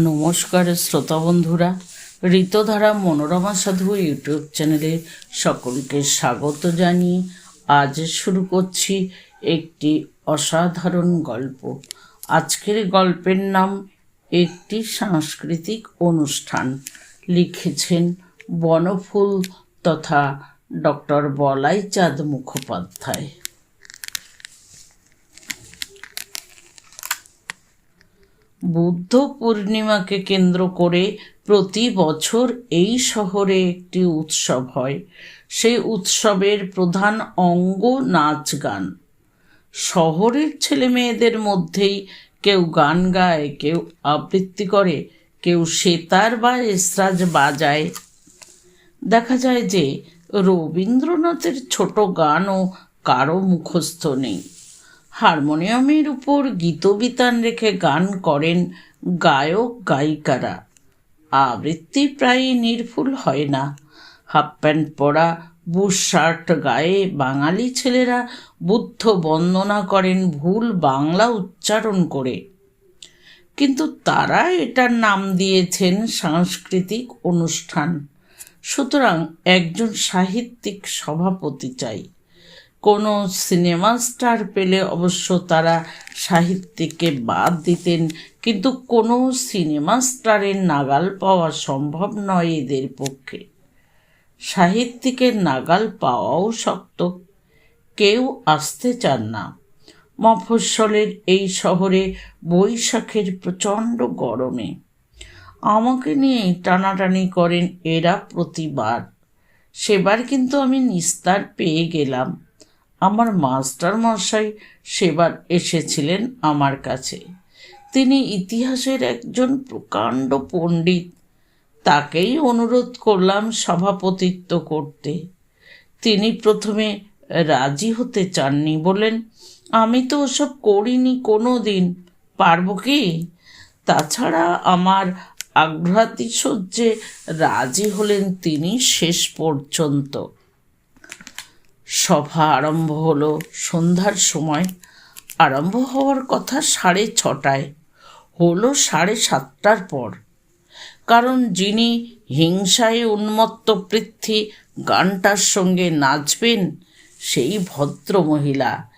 নমস্কার শ্রোতা বন্ধুরা, ঋতধারা মনোরমা সাধু ইউটিউব চ্যানেলে সকলকে স্বাগত জানিয়ে আজ শুরু করছি একটি অসাধারণ গল্প। আজকের গল্পের নাম একটি সাংস্কৃতিক অনুষ্ঠান। লিখেছেন বনফুল তথা ডক্টর বলাই চাঁদ মুখোপাধ্যায়। বুদ্ধ পূর্ণিমাকে কেন্দ্র করে প্রতি বছর এই শহরে একটি উৎসব হয়। সেই উৎসবের প্রধান অঙ্গ নাচ গান। শহরের ছেলে মেয়েদের মধ্যেই কেউ গান গায়, কেউ আবৃত্তি করে, কেউ সেতার বা এসরাজ বাজায়। দেখা যায় যে রবীন্দ্রনাথের ছোট গানও কারও মুখস্থ নেই। হারমোনিয়ামের উপর গীতবিতান রেখে গান করেন গায়ক গায়িকারা। আবৃত্তি প্রায় নির্ভুল হয় না। হাফ প্যান্ট পরা বুশ শার্ট গায়ে বাঙালি ছেলেরা বুদ্ধ বন্দনা করেন ভুল বাংলা উচ্চারণ করে। কিন্তু তারা এটার নাম দিয়েছেন সাংস্কৃতিক অনুষ্ঠান। সুতরাং একজন সাহিত্যিক সভাপতি চাই। কোনো সিনেমা স্টার পেলে অবশ্য তারা সাহিত্যিককে বাদ দিতেন। কিন্তু কোনো সিনেমা স্টারের নাগাল পাওয়া সম্ভব নয় এদের পক্ষে। সাহিত্যিকের নাগাল পাওয়াও শক্ত। কেউ আসতে চান না। মফস্বলের এই শহরে বৈশাখের প্রচণ্ড গরমে। আমাকে নিয়ে টানাটানি করেন এরা প্রতিবার। সেবার কিন্তু আমি নিস্তার পেয়ে গেলাম। আমার মাস্টার মশাই সেবার এসেছিলেন আমার কাছে। তিনি ইতিহাসের একজন প্রকাণ্ড পণ্ডিত। তাকেই অনুরোধ করলাম সভাপতিত্ব করতে। তিনি প্রথমে রাজি হতে চাননি বলেন, আমি তো ওসব করিনি কোনো দিন পারব কি? তাছাড়া আমার আগ্রহাতিশয্যে রাজি হলেন তিনি শেষ পর্যন্ত। সভা আরম্ভ হলো। সন্ধ্যার সময় আরম্ভ হওয়ার কথা সাড়ে ছটায়। হলো সাড়ে সাতটার পর। কারণ যিনি হিংসায় উন্মত্ত পৃথ্বী গানটার সঙ্গে নাচবেন সেই ভদ্র মহিলা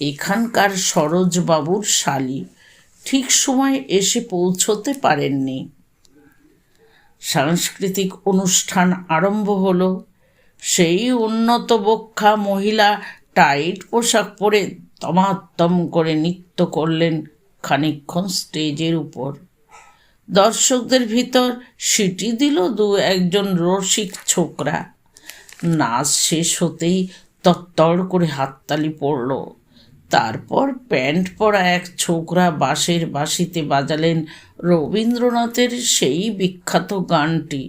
এখানকার সরোজবাবুর শালী ঠিক সময় এসে পৌঁছতে পারেননি। সাংস্কৃতিক অনুষ্ঠান আরম্ভ হলো সেই উন্নত বক্ষা মহিলা টাইট পোশাক পরে তমাত্তম করে নৃত্য করলেন খানিক্ষণ স্টেজের উপর। দর্শকদের ভিতর সিটি দিল দু একজন রসিক ছোকরা। নাচ শেষ হতেই তত্তর করে হাততালি পড়ল। তারপর প্যান্ট পরা এক ছোকরা বাঁশের বাঁশিতে বাজালেন রবীন্দ্রনাথের সেই বিখ্যাত গানটি।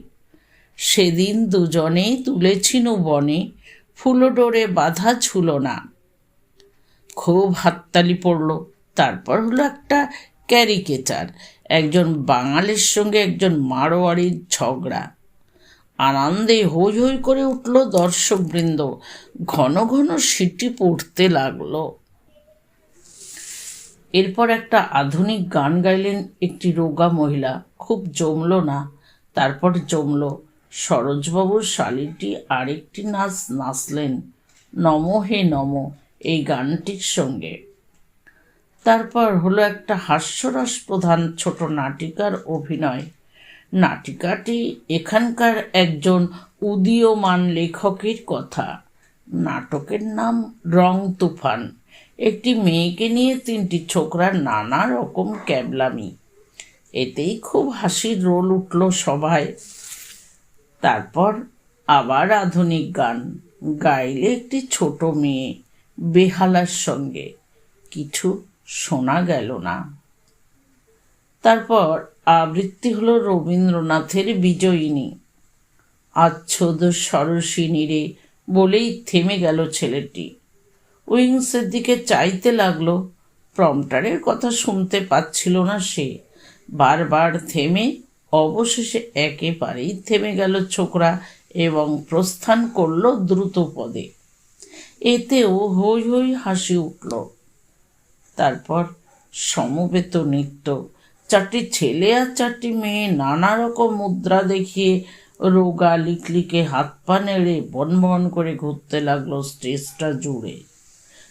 সেদিন দুজনে তুলেছিনু বনে, ফুলডোরে বাধা ছুল না। খুব হাততালি পড়ল, তারপর হলো একটা ক্যারিকেচার একজন বাঙালির সঙ্গে একজন মারোয়ারির ঝগড়া। আনন্দে হই হই করে উঠল দর্শকবৃন্দ, ঘন ঘন সিটি পড়তে লাগল। এরপর একটা আধুনিক গান গাইলেন একটি রোগা মহিলা, খুব জমল না, তারপর জমল সরোজবাবুর শালিটি আরেকটি নাচ নাচলেন। নম হে নম, এই গানটির সঙ্গে। তারপর হলো একটা হাস্যরস প্রধান ছোট নাটিকার অভিনয়। নাটিকাটি এখানকার একজন উদীয়মান লেখকের কথা। নাটকের নাম রং তুফান। একটি মেয়েকে নিয়ে তিনটি ছোকরার নানা রকম ক্যাবলামি। এতেই খুব হাসির রোল উঠল সভায় তারপর আবার আধুনিক গান গাইলে একটি ছোট মেয়ে বেহালার সঙ্গে কিছু শোনা গেল না। তারপর আবৃত্তি হলো রবীন্দ্রনাথের বিজয়িনী। আচ্ছদ সরসিনী রে বলেই থেমে গেল ছেলেটি। উইংসের দিকে চাইতে লাগল, প্রম্পটারের কথা শুনতে পাচ্ছিল না সে। বারবার থেমে অবশেষে একেবারেই থেমে গেল ছোকরা এবং প্রস্থান করল দ্রুত পদে। এতেও হৈ হৈ হাসি উঠল। তারপর সমবেত নৃত্য, চারটি ছেলে আর চারটি মেয়ে নানা রকম মুদ্রা দেখিয়ে রোগা লিকলিকে হাত পা নেড়ে বন বন করে ঘুরতে লাগল স্টেজটা জুড়ে।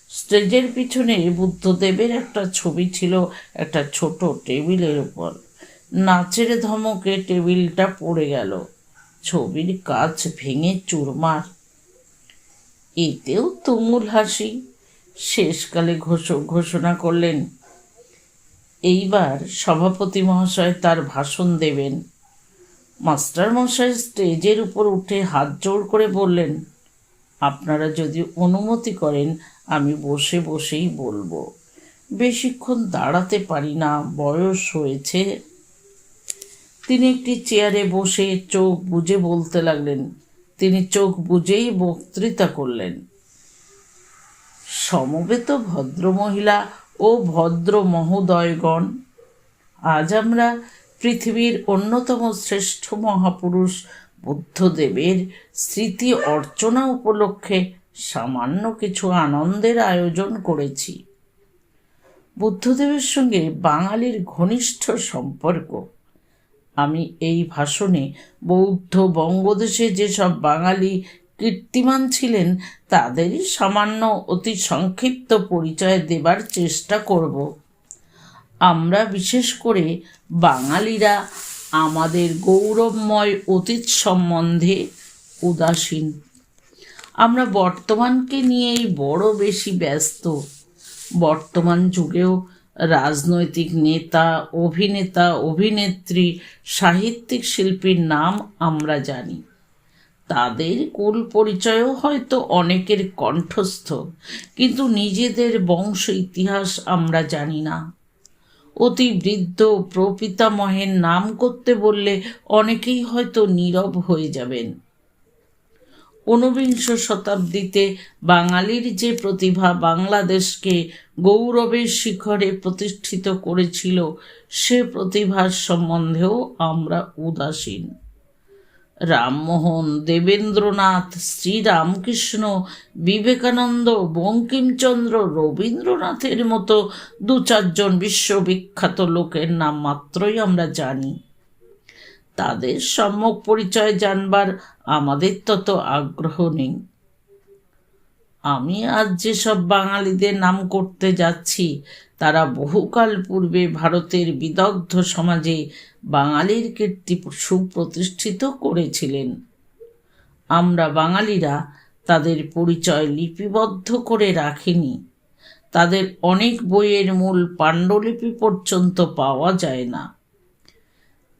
স্টেজের পিছনে বুদ্ধদেবের একটা ছবি ছিল একটা ছোট টেবিলের উপর। নাচের ধমকে টেবিলটা পড়ে গেল। ছবির কাজ ভেঙে চুরমার। এতেও তুমুল হাসি। শেষকালে ঘোষ ঘোষণা করলেন, এইবার সভাপতি মহাশয় তার ভাষণ দেবেন। মাস্টার মশাই স্টেজের উপর উঠে হাত জোড় করে বললেন, আপনারা যদি অনুমতি করেন, আমি বসে বসেই বলব। বেশিক্ষণ দাঁড়াতে পারি না, বয়স হয়েছে। তিনি একটি চেয়ারে বসে চোখ বুজে বলতে লাগলেন, তিনি চোখ বুজেই বক্তৃতা করলেন। সমবেত ভদ্রমহিলা ও ভদ্র মহোদয়গণ, আজ আমরা পৃথিবীর অন্যতম শ্রেষ্ঠ মহাপুরুষ বুদ্ধদেবের স্মৃতি অর্চনা উপলক্ষে সামান্য কিছু আনন্দের আয়োজন করেছি। বুদ্ধদেবের সঙ্গে বাঙালির ঘনিষ্ঠ সম্পর্ক আমি এই ভাষণে বৌদ্ধ বঙ্গদেশে যেসব বাঙালি কীর্তিমান ছিলেন, তাদেরই সামান্য অতি সংক্ষিপ্ত পরিচয় দেবার চেষ্টা করব। আমরা বিশেষ করে বাঙালিরা আমাদের গৌরবময় অতীত সম্বন্ধে উদাসীন। আমরা বর্তমানকে নিয়েই বড় বেশি ব্যস্ত। বর্তমান যুগেও রাজনৈতিক নেতা, অভিনেতা, অভিনেত্রী, সাহিত্যিক শিল্পীর নাম আমরা জানি। তাদের কুল পরিচয়ও হয়তো অনেকের কণ্ঠস্থ, কিন্তু নিজেদের বংশ ইতিহাস আমরা জানি না। অতি বৃদ্ধ প্রপিতামহের নাম করতে বললে অনেকেই হয়তো নীরব হয়ে যাবেন। ঊনবিংশ শতাব্দীতে বাঙালির যে প্রতিভা বাংলাদেশকে গৌরবের শিখরে প্রতিষ্ঠিত করেছিল, সে প্রতিভার সম্বন্ধেও আমরা উদাসীন। রামমোহন, দেবেন্দ্রনাথ, শ্রীরামকৃষ্ণ, বিবেকানন্দ, বঙ্কিমচন্দ্র, রবীন্দ্রনাথের মতো দু চারজন বিশ্ববিখ্যাত লোকের নাম মাত্রই আমরা জানি। তাদের সম্যক পরিচয় জানবার আমাদের তত আগ্রহ নেই। আমি আজ যেসব বাঙালিদের নাম করতে যাচ্ছি, তারা বহুকাল পূর্বে ভারতের বিদগ্ধ সমাজে বাঙালির কীর্তি সুপ্রতিষ্ঠিত করেছিলেন। আমরা বাঙালিরা তাদের পরিচয় লিপিবদ্ধ করে রাখিনি। তাদের অনেক বইয়ের মূল পাণ্ডুলিপি পর্যন্ত পাওয়া যায় না।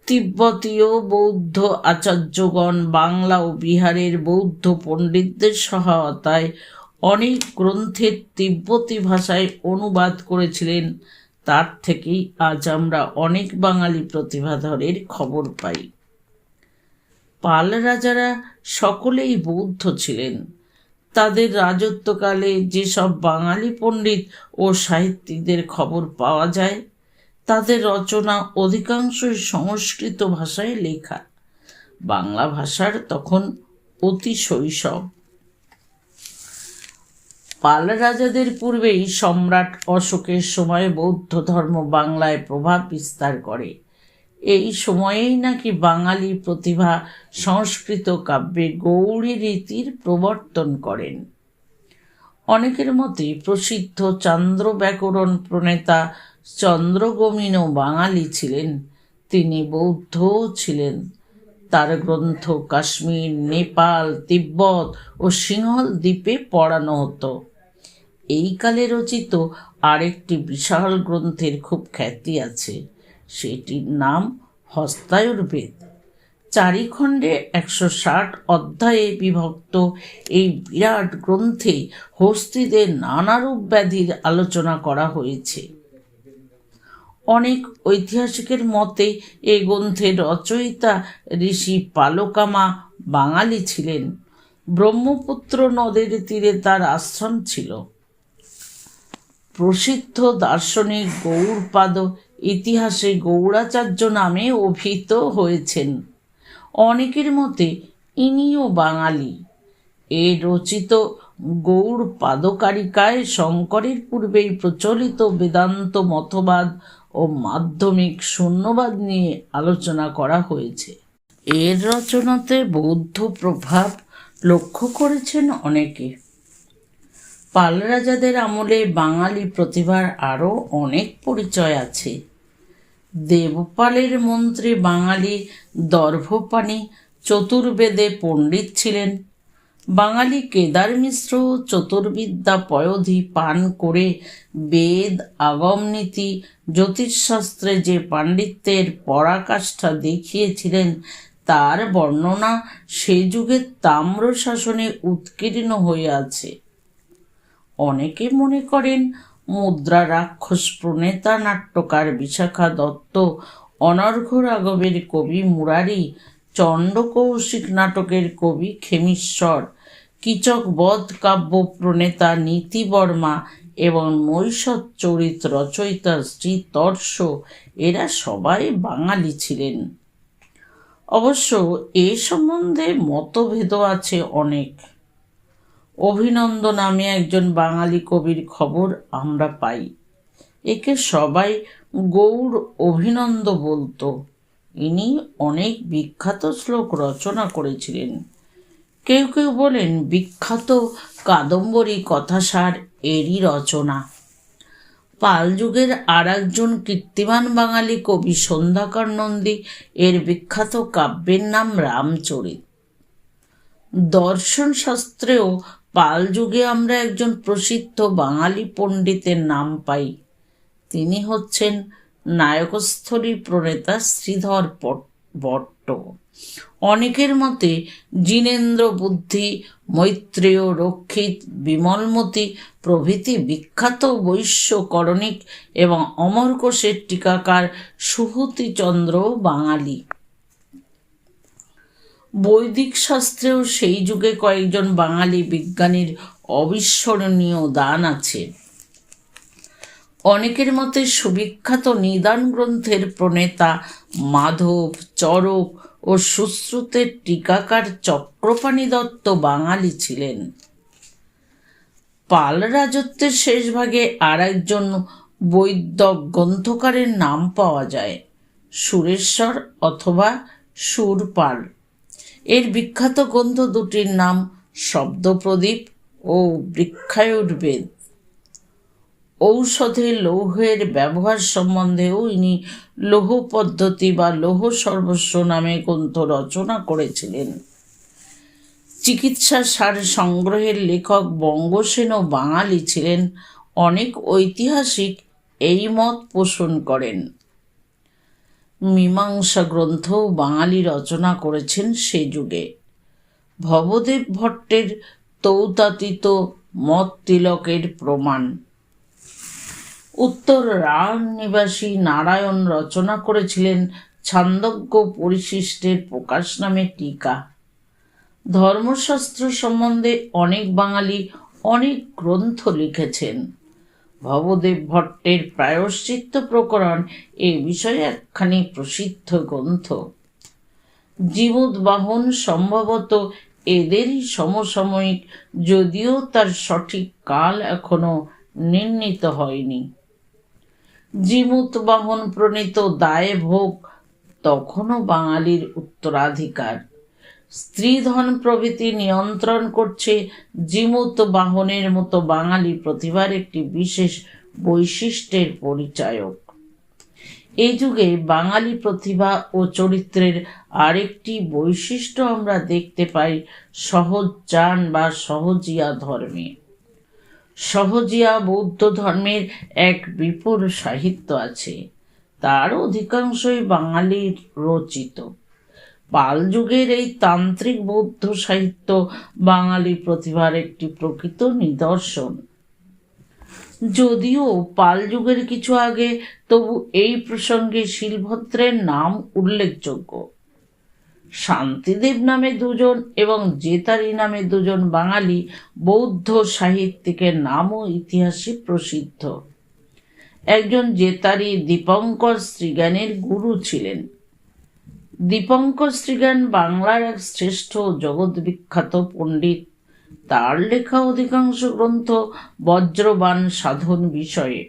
তিব্বতীয় বৌদ্ধ আচার্যগণ বাংলা ও বিহারের বৌদ্ধ পণ্ডিতদের সহায়তায় অনেক গ্রন্থের তিব্বতী ভাষায় অনুবাদ করেছিলেন। তার থেকেই আজ আমরা অনেক বাঙালি প্রতিভাধরের খবর পাই। পাল রাজারা সকলেই বৌদ্ধ ছিলেন। তাদের রাজত্বকালে যেসব বাঙালি পণ্ডিত ও সাহিত্যিকদের খবর পাওয়া যায় তাদের রচনা অধিকাংশই সংস্কৃত ভাষায় লেখা। বাংলা ভাষার তখন অতি শৈশব। পাল রাজাদের পূর্বেই সম্রাট অশোকের সময় বৌদ্ধ ধর্ম বাংলায় প্রভাব বিস্তার করে। এই সময়েই নাকি বাঙালি প্রতিভা সংস্কৃত কাব্যে গৌরী রীতির প্রবর্তন করেন। অনেকের মতে প্রসিদ্ধ চান্দ্র ব্যাকরণ প্রণেতা চন্দ্রগমিনও বাঙালি ছিলেন, তিনি বৌদ্ধও ছিলেন। তার গ্রন্থ কাশ্মীর, নেপাল, তিব্বত ও সিংহল দ্বীপে পড়ানো হতো। এই কালে রচিত আরেকটি বিশাল গ্রন্থের খুব খ্যাতি আছে, সেটির নাম হস্তায়ুর্বেদ। চারি খণ্ডে একশো ষাট অধ্যায়ে বিভক্ত এই বিরাট গ্রন্থে হস্তিদের নানারূপ ব্যাধির আলোচনা করা হয়েছে। অনেক ঐতিহাসিকের মতে এ গ্রন্থের রচয়িতা ঋষি পালকামা বাঙালি ছিলেন। ব্রহ্মপুত্র নদের তীরে তার আশ্রম ছিল। প্রসিদ্ধ দার্শনিক গৌরপাদ ইতিহাসে গৌরাচার্য নামে অভিহিত হয়েছেন। অনেকের মতে ইনিও বাঙালি। এ রচিত গৌর পাদকারিকায় শঙ্করের পূর্বেই প্রচলিত বেদান্ত মতবাদ ও মাধ্যমিক শূন্যবাদ নিয়ে আলোচনা করা হয়েছে। এর রচনাতে বৌদ্ধ প্রভাব লক্ষ্য করেছেন অনেকে। পাল রাজাদের আমলে বাঙালি প্রতিভার আরও অনেক পরিচয় আছে। দেবপালের মন্ত্রী বাঙালি দর্ভপাণি চতুর্বেদে পণ্ডিত ছিলেন। বাঙালি কেদার মিশ্র চতুর্বিদ্যা পয়োধি পান করে বেদ আগমনীতি জ্যোতিষশাস্ত্রে যে পাণ্ডিত্যের পরাকাষ্ঠা দেখিয়েছিলেন, তার বর্ণনা সে যুগে তাম্র শাসনে উৎকীর্ণ হয়ে আছে। অনেকে মনে করেন, মুদ্রা রাক্ষস প্রণেতা নাট্যকার বিশাখা দত্ত অনর্ঘ রাঘবের কবি মুরারি চণ্ডকৌশিক নাটকের কবি খেমিশ্বর কীচক বধ কাব্য প্রণেতা নীতি বর্মা এবং নৈষদ চরিত রচয়িতা শ্রীতর্ষ এরা সবাই বাঙালি ছিলেন। অবশ্য এ সম্বন্ধে মতভেদ আছে অনেক। অভিনন্দ নামে একজন বাঙালি কবির খবর আমরা পাই। একে সবাই গৌর অভিনন্দ বলতো। ইনি অনেক বিখ্যাত শ্লোক রচনা করেছিলেন। কেউ কেউ বলেন, বিখ্যাত কাদম্বরী কথাসার এরই রচনা। পাল যুগের আর একজন কীর্তিমান বাঙালি কবি সন্ধ্যাকর নন্দী, এর বিখ্যাত কাব্যের নাম রামচরিত। দর্শন শাস্ত্রেও পাল যুগে আমরা একজন প্রসিদ্ধ বাঙালি পণ্ডিতের নাম পাই। তিনি হচ্ছেন নায়কস্থলী প্রণেতা শ্রীধর ভট্ট অনেকের মতে জিনেন্দ্র বুদ্ধি, মৈত্রেয় রক্ষিত, বিমলমতি প্রভৃতি বিখ্যাত বৈশ্য করণিক এবং অমরকোষের টিকাকার সুহতিচন্দ্র বাঙালি। বৈদিক শাস্ত্রেও সেই যুগে কয়েকজন বাঙালি বিজ্ঞানীর অবিস্মরণীয় দান আছে। অনেকের মতে সুবিখ্যাত নিদান গ্রন্থের প্রণেতা মাধব, চরক ও সুশ্রুতের টিকাকার চক্রপাণী দত্ত বাঙালি ছিলেন। পাল রাজত্বের শেষ ভাগে আর একজন বৈদ্য গ্রন্থকারের নাম পাওয়া যায়, সুরেশ্বর অথবা সুরপাল। এর বিখ্যাত গ্রন্থ দুটির নাম শব্দপ্রদীপ ও বৃক্ষায়ুর্বেদ। ঔষধে লৌহের ব্যবহার সম্বন্ধেও ইনি লৌহ পদ্ধতি বা লৌহ সর্বস্ব নামে গ্রন্থ রচনা করেছিলেন। চিকিৎসা সার সংগ্রহের লেখক বঙ্গসেন ও বাঙালি ছিলেন। অনেক ঐতিহাসিক এই মত পোষণ করেন। মীমাংসা গ্রন্থও বাঙালি রচনা করেছেন সে যুগে। ভবদেব ভট্টের তৌতাতীত মত তিলকের প্রমাণ। উত্তর রাঢ় নিবাসী নারায়ণ রচনা করেছিলেন ছান্দজ্ঞ পরিশিষ্টের প্রকাশ নামে টিকা। ধর্মশাস্ত্র সম্বন্ধে অনেক বাঙালি অনেক গ্রন্থ লিখেছেন। ভবদেব ভট্টের প্রায়শ্চিত্ত প্রকরণ এ বিষয়ে একখানি প্রসিদ্ধ গ্রন্থ। জীবোদ্বাহন সম্ভবত এদেরই সমসাময়িক, যদিও তার সঠিক কাল এখনও নির্ণীত হয়নি। জিমুত বাহন প্রণীত দায় ভোগ তখনও বাঙালির উত্তরাধিকার। স্ত্রীধন প্রভৃতি নিয়ন্ত্রণ করছে জিমুত বাহনের মতো বাঙালি প্রতিভার একটি বিশেষ বৈশিষ্ট্যের পরিচায়ক। এই যুগে বাঙালি প্রতিভা ও চরিত্রের আরেকটি বৈশিষ্ট্য আমরা দেখতে পাই সহজ চান বা সহজিয়া ধর্মে। সহজিয়া বৌদ্ধ ধর্মের এক বিপুল সাহিত্য আছে। তার অধিকাংশই বাঙালির রচিত। পাল যুগের এই তান্ত্রিক বৌদ্ধ সাহিত্য বাঙালি প্রতিভার একটি প্রকৃত নিদর্শন। যদিও পাল যুগের কিছু আগে তবু এই প্রসঙ্গে শিলভদ্রের নাম উল্লেখযোগ্য। শান্তিদেব নামে দুজন এবং জেতারি নামে দুজন বাঙালি বৌদ্ধ সাহিত্যিকের নামও ইতিহাসে প্রসিদ্ধ। একজন জেতারি দীপঙ্কর শ্রীজ্ঞানের গুরু ছিলেন। দীপঙ্কর শ্রীজ্ঞান বাংলার এক শ্রেষ্ঠ জগৎ বিখ্যাত পণ্ডিত। তার লেখা অধিকাংশ গ্রন্থ বজ্রবান সাধন বিষয়ে।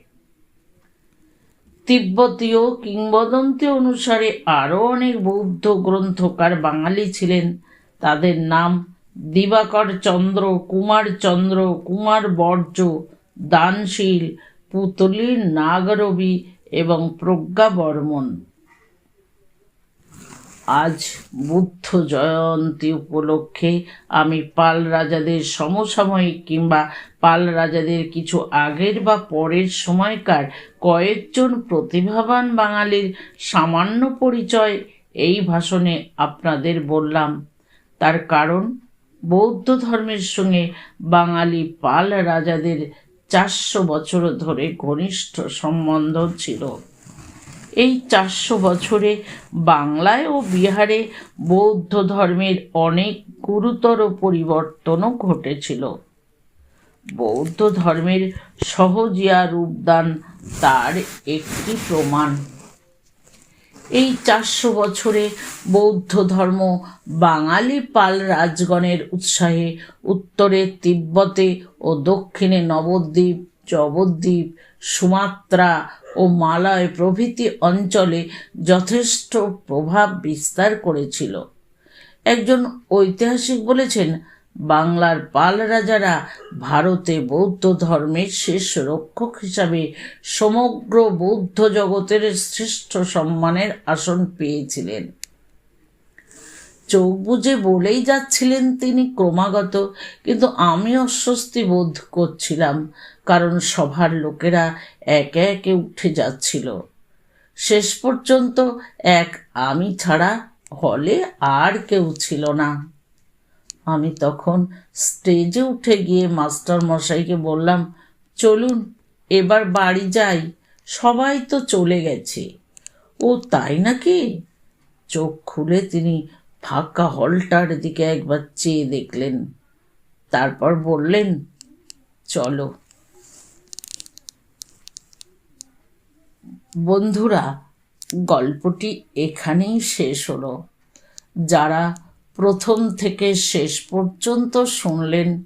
তিব্বতীয় কিংবদন্তি অনুসারে আরও অনেক বৌদ্ধ গ্রন্থকার বাঙালি ছিলেন। তাদের নাম দিবাকর চন্দ্র, কুমার চন্দ্র, কুমার বর্জ্য দানশীল, পুতলি, নাগরবি এবং প্রজ্ঞা বর্মন। আজ বুদ্ধ জয়ন্তী উপলক্ষে আমি পাল রাজাদের সমসাময়িক কিংবা পাল রাজাদের কিছু আগের বা পরের সময়কার কয়েকজন প্রতিভাবান বাঙালির সামান্য পরিচয় এই ভাষণে আপনাদের বললাম। তার কারণ, বৌদ্ধ ধর্মের সঙ্গে বাঙালি পাল রাজাদের চারশো বছর ধরে ঘনিষ্ঠ সম্বন্ধ ছিল। এই চারশো বছরে বাংলায় ও বিহারে বৌদ্ধ ধর্মের অনেক গুরুতর পরিবর্তনও ঘটেছিল। বৌদ্ধ ধর্মের সহজিয়া রূপদান তার একটি প্রমাণ। এই চারশো বছরে বৌদ্ধ ধর্ম বাঙালি পাল রাজগণের উৎসাহে উত্তরে তিব্বতে ও দক্ষিণে নবদ্বীপ জবদ্বীপ সুমাত্রা ও মালয় প্রভৃতি অঞ্চলে যথেষ্ট প্রভাব বিস্তার করেছিল। একজন ঐতিহাসিক বলেছেন, বাংলার পাল রাজারা ভারতে বৌদ্ধ ধর্মের শেষ রক্ষক হিসাবে সমগ্র বৌদ্ধ জগতের শ্রেষ্ঠ সম্মানের আসন পেয়েছিলেন। চোখ বুজে বলেই যাচ্ছিলেন তিনি ক্রমাগত, কিন্তু আমি অস্বস্তি বোধ করছিলাম, কারণ সভার লোকেরা একে একে উঠে যাচ্ছিল। শেষ পর্যন্ত এক আমি ছাড়া হলে আর কেউ ছিল না। আমি তখন স্টেজে উঠে গিয়ে মাস্টার মশাইকে বললাম, চলুন, এবার বাড়ি যাই, সবাই তো চলে গেছে। ও, তাই নাকি? চোখ খুলে তিনি ফাঁকা হলটার দিকে একবার চেয়ে দেখলেন। তারপর বললেন, চলো। বন্ধুরা, গল্পটি এখানেই শেষ হলো। যারা প্রথম থেকে শেষ পর্যন্ত শুনলেন,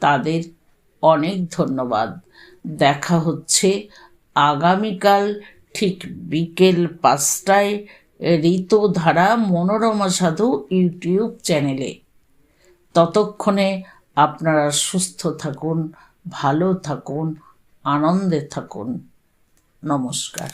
তাদের অনেক ধন্যবাদ। দেখা হচ্ছে আগামীকাল ঠিক বিকেল পাঁচটায় ঋতুধারা মনোরমা সাধু ইউটিউব চ্যানেলে। ততক্ষণে আপনারা সুস্থ থাকুন ভালো থাকুন আনন্দে থাকুন। নমস্কার।